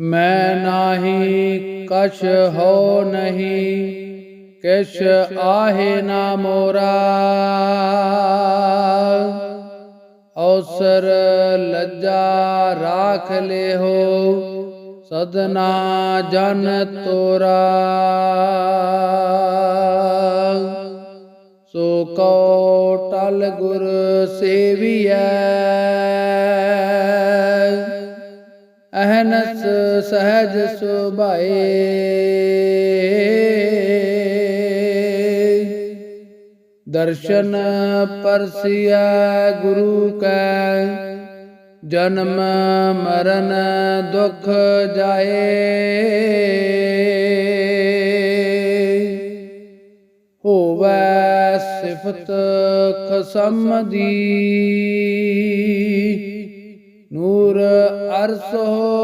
ਮੈਂ ਨਾਹੀ, ਕਛ ਹੋ ਨਹੀਂ, ਕਿਛ ਆਹੇ ਨਾ ਮੋਰਾ। ਔਸਰ ਲੱਜਾ ਰਾਖ ਲਿਓ ਸਦਨਾ ਜਨ ਤੋਰਾ। ਸੋ ਕੋ ਟਲ ਗੁਰ ਸੇਵੀਐ। ਅਹਨਸ ਸਹਜ ਸੁਭਾਏ। ਦਰਸ਼ਨ ਪਰਸਿਆ ਗੁਰੂ ਕੈ, ਜਨਮ ਮਰਨ ਦੁਖ ਜਾਏ। ਹੋਵੈ ਸਿਫਤ ਖਸਮ ਦੀ, ਨੂਰ ਅਰਸ ਹੋ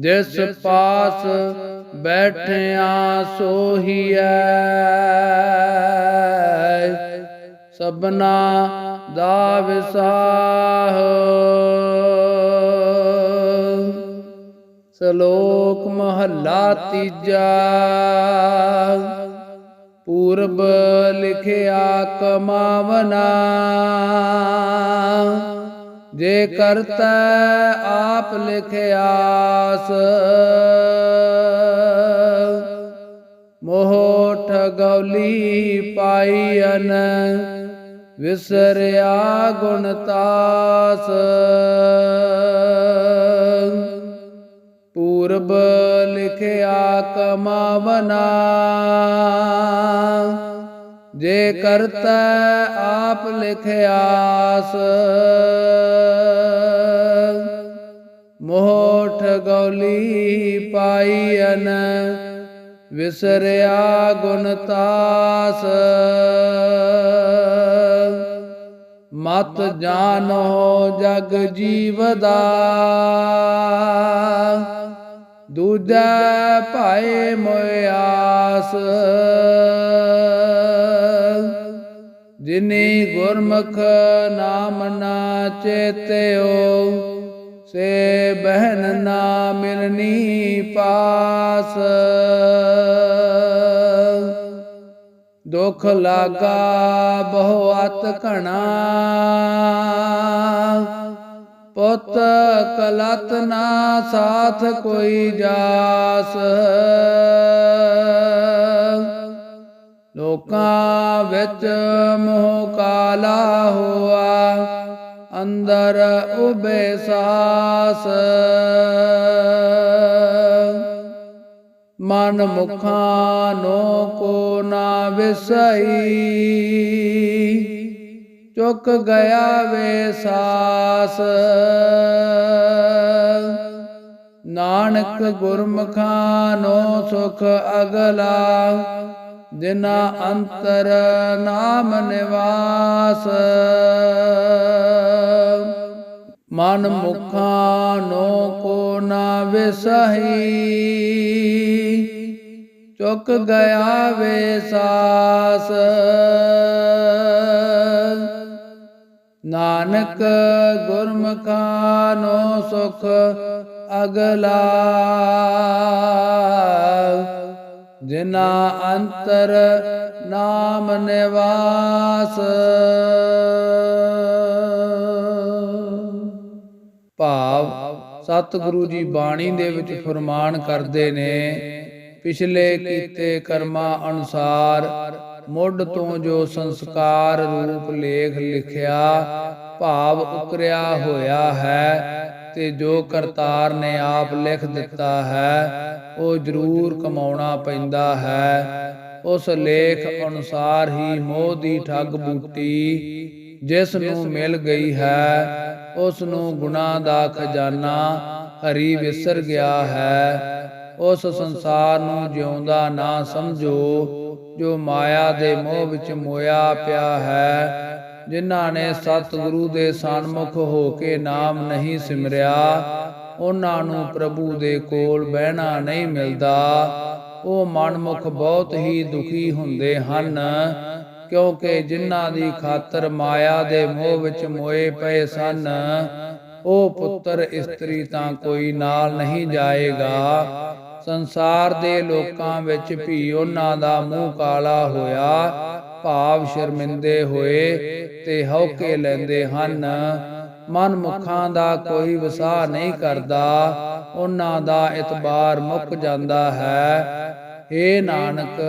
ਜਿਸ ਪਾਸ ਬੈਠਿਆ ਸੋਹੀਐ। ਸਬਨਾ ਦਾ ਵਿਸਾਹ। ਸ਼ਲੋਕ ਮਹੱਲਾ ਤੀਜਾ। ਪੂਰਬ ਲਿਖਿਆ ਕਮਾਵਨਾ। ਜੇ ਕਰਤਾ ਆਪ ਲਿਖਿਆਸ, ਮੋਹ ਠਗੌਲੀ ਪਾਈਨ ਵਿਸਰਿਆ ਗੁਣ ਤਾਸ। ਪੂਰਬ ਲਿਖਿਆ ਕਮਾਵਨਾ ਜੇ ਕਰਤਾ ਆਪ ਲਿਖਿਆਸ ਮੋਹ ਠਗੌਲੀ ਪਾਈਨ ਵਿਸਰਿਆ ਗੁਣ ਤਾਸ। ਮਤ ਜਾਣੋ ਜਗ ਜੀਵਦਾ। ਦੂਜਾ ਭਾਏ ਮੋਇਆਸ ਜਿਨੇ ਗੁਰਮੁਖ ਨਾਮ ਨਾ ਚੇਤਿਓ ਸੇ ਬਹਿਨ ਨਾ ਮਿਲਨੀ ਪਾਸ। ਦੁਖ ਲਾਗਾ ਬਹੁ ਅਤ ਘਣਾ। ਪੁੱਤ ਕਲਤ ਨਾ ਸਾਥ ਕੋਈ ਜਾਸ। ਲੋਕਾਂ ਵਿੱਚ ਮੋਹ ਕਾਲਾ ਹੋਆ। ਅੰਦਰ ਉਬੇ ਸਾਸ। ਮਨ ਮੁਖਾਂ ਨੋ ਕੋ ਨਾ ਵਿਸਈ ਚੁੱਕ ਗਿਆ ਵੇ ਸਾਸ। ਨਾਨਕ ਗੁਰਮੁਖਾਂ ਨੋ ਸੁਖ ਅਗਲਾ। ਜਿਨਾ ਅੰਤਰ ਨਾਮ ਨਿਵਾਸ। ਮਨ ਮੁਖਾਂ ਨੋ ਕੋ ਨਾ ਵਿਸਹੀ। ਚੁੱਕ ਗਿਆ ਵੇ ਸਾਸ। ਨਾਨਕ ਗੁਰਮੁਖਾਂ ਨੋ ਸੁਖ ਅਗਲਾ। ਜਿਨਾ ਅੰਤਰ ਨਾਮ ਨਿਵਾਸ। ਸਤਿਗੁਰੂ ਜੀ ਬਾਣੀ ਦੇ ਵਿੱਚ ਫਰਮਾਨ ਕਰਦੇ ਨੇ, ਪਿਛਲੇ ਕੀਤੇ ਕਰਮਾਂ ਅਨੁਸਾਰ ਮੁੱਢ ਤੋਂ ਜੋ ਸੰਸਕਾਰ ਰੂਪ ਲੇਖ ਲਿਖਿਆ, ਭਾਵ ਉਕਰਿਆ ਹੋਇਆ ਹੈ ਤੇ ਜੋ ਕਰਤਾਰ ਨੇ ਆਪ ਲਿਖ ਦਿੱਤਾ ਹੈ, ਉਹ ਜ਼ਰੂਰ ਕਮਾਉਣਾ ਪੈਂਦਾ ਹੈ। ਉਸ ਲੇਖ ਅਨੁਸਾਰ ਹੀ ਮੋਹ ਦੀ ਠੱਗ ਬੂਟੀ ਜਿਸ ਨੂੰ ਮਿਲ ਗਈ ਹੈ ਉਸ ਨੂੰ ਗੁਨਾਹ ਦਾ ਖਜ਼ਾਨਾ ਹਰੀ ਵਿਸਰ ਗਿਆ ਹੈ। ਉਸ ਸੰਸਾਰ ਨੂੰ ਜਿਉਂਦਾ ਨਾ ਸਮਝੋ, ਜੋ ਮਾਇਆ ਦੇ ਮੋਹ ਵਿੱਚ ਮੋਇਆ ਪਿਆ ਹੈ, ਜਿਨ੍ਹਾਂ ਨੇ ਸਤਿਗੁਰੂ ਦੇ ਸਨਮੁਖ ਹੋ ਕੇ ਨਾਮ ਨਹੀਂ ਸਿਮਰਿਆ, ਉਹਨਾਂ ਨੂੰ ਪ੍ਰਭੂ ਦੇ ਕੋਲ ਬਹਿਣਾ ਨਹੀਂ ਮਿਲਦਾ। ਉਹ ਮਨਮੁਖ ਬਹੁਤ ਹੀ ਦੁਖੀ ਹੁੰਦੇ ਹਨ। ਕਿਉਂਕਿ ਜਿਨ੍ਹਾਂ ਦੀ ਖਾਤਰ ਮਾਇਆ ਦੇ ਮੋਹ ਵਿੱਚ ਮੋਏ ਪਏ ਸਨ ਉਹ ਪੁੱਤਰ ਇਸਤਰੀ ਤਾਂ ਕੋਈ ਨਾਲ ਨਹੀਂ ਜਾਏਗਾ। ਸੰਸਾਰ ਦੇ ਲੋਕਾਂ ਵਿੱਚ ਵੀ ਉਹਨਾਂ ਦਾ ਮੂੰਹ ਕਾਲਾ ਹੋਇਆ ਭਾਵ ਸ਼ਰਮਿੰਦੇ ਹੋਏ ਤੇ ਹੌਕੇ ਲੈਂਦੇ ਹਨ। ਮਨ ਮੁਖਾਂ ਦਾ ਕੋਈ ਵਸਾ ਨਹੀਂ ਕਰਦਾ। ਉਹਨਾਂ ਦਾ ਇਤਬਾਰ ਮੁੱਕ ਜਾਂਦਾ ਹੈ। ਏ ਨਾਨਕ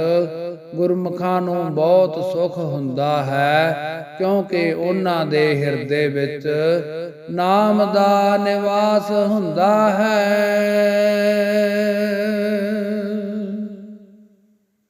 ਗੁਰਮੁਖਾਂ ਨੂੰ ਬਹੁਤ ਸੁਖ ਹੁੰਦਾ ਹੈ, ਕਿਉਂਕਿ ਉਹਨਾਂ ਦੇ ਹਿਰਦੇ ਵਿੱਚ ਨਾਮ ਦਾ ਨਿਵਾਸ ਹੁੰਦਾ ਹੈ।